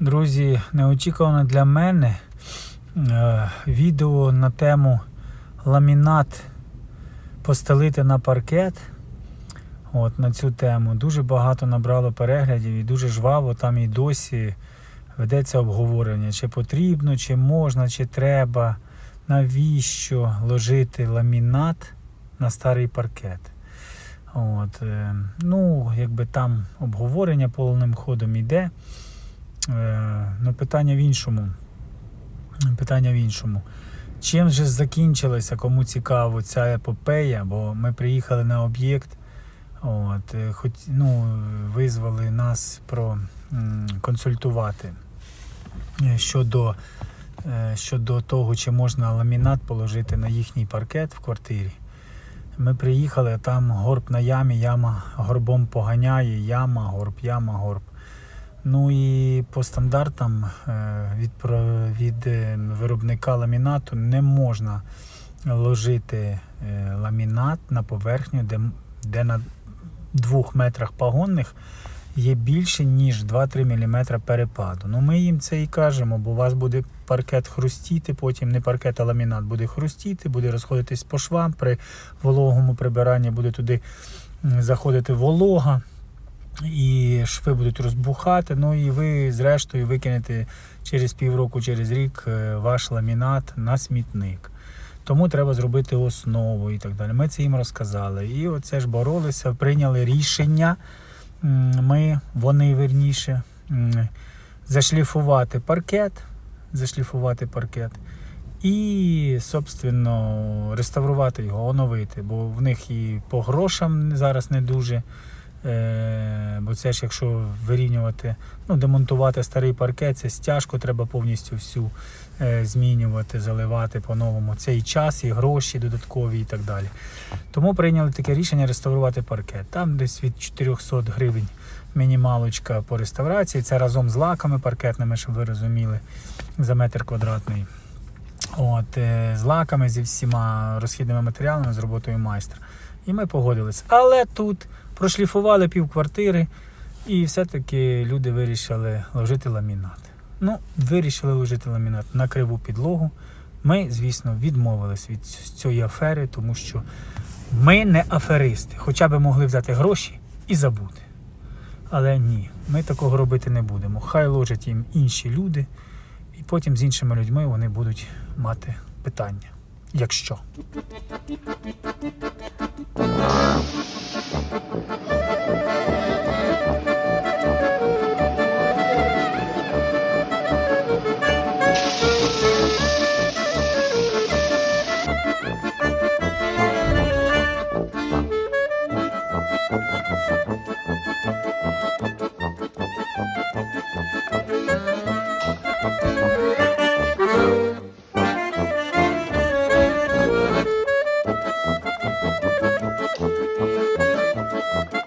Друзі, неочікувано для мене е, відео на тему ламінат постелити на паркет. От, на цю тему. Дуже багато набрало переглядів і дуже жваво там і досі ведеться обговорення, чи потрібно, чи можна, чи треба, навіщо ложити ламінат на старий паркет. От, е, ну, якби там обговорення повним ходом йде. Е, ну, питання в іншому. Питання в іншому. Чим же закінчилася, кому цікаво, ця епопея, бо ми приїхали на об'єкт, от, е, хоч, ну, визвали нас про консультувати е, щодо, щодо того, чи можна ламінат положити на їхній паркет в квартирі. Ми приїхали, а там горб на ямі, яма горбом поганяє, яма, горб, яма, горб. Ну і по стандартам е, від, від е, виробника ламінату не можна ложити е, ламінат на поверхню, де, де на двох метрах пагонних є більше, ніж 2-3 мм перепаду. Ну ми їм це і кажемо, бо у вас буде паркет хрустіти, потім не паркет, а ламінат буде хрустіти, буде розходитись по швам. При вологому прибиранні буде туди заходити волога і шви будуть розбухати. Ну і ви, зрештою, викинете через півроку, через рік е, ваш ламінат на смітник. Тому треба зробити основу і так далі. Ми це їм розказали. І оце ж боролися, прийняли рішення. Ми, вони верніше, зашліфувати паркет, зашліфувати паркет. І, собственно, реставрувати його, оновити, бо в них і по грошам зараз не дуже. Е, бо це ж якщо вирівнювати, ну, демонтувати старий паркет, це стяжку треба повністю всю е, змінювати, заливати по-новому. Це і час, і гроші додаткові і так далі. Тому прийняли таке рішення реставрувати паркет. Там десь від 400 гривень мінімалочка по реставрації. Це разом з лаками паркетними, щоб ви розуміли, за метр квадратний. От, е, з лаками, зі всіма розхідними матеріалами, з роботою майстра. І ми погодились. Але тут прошліфували пів квартири, і все-таки люди вирішили ложити ламінат. Ну, вирішили ложити ламінат на криву підлогу. Ми, звісно, відмовились від цієї афери, тому що ми не аферисти, хоча б могли взяти гроші і забути. Але ні, ми такого робити не будемо. Хай ложать їм інші люди, і потім з іншими людьми вони будуть мати питання. якщо. うん。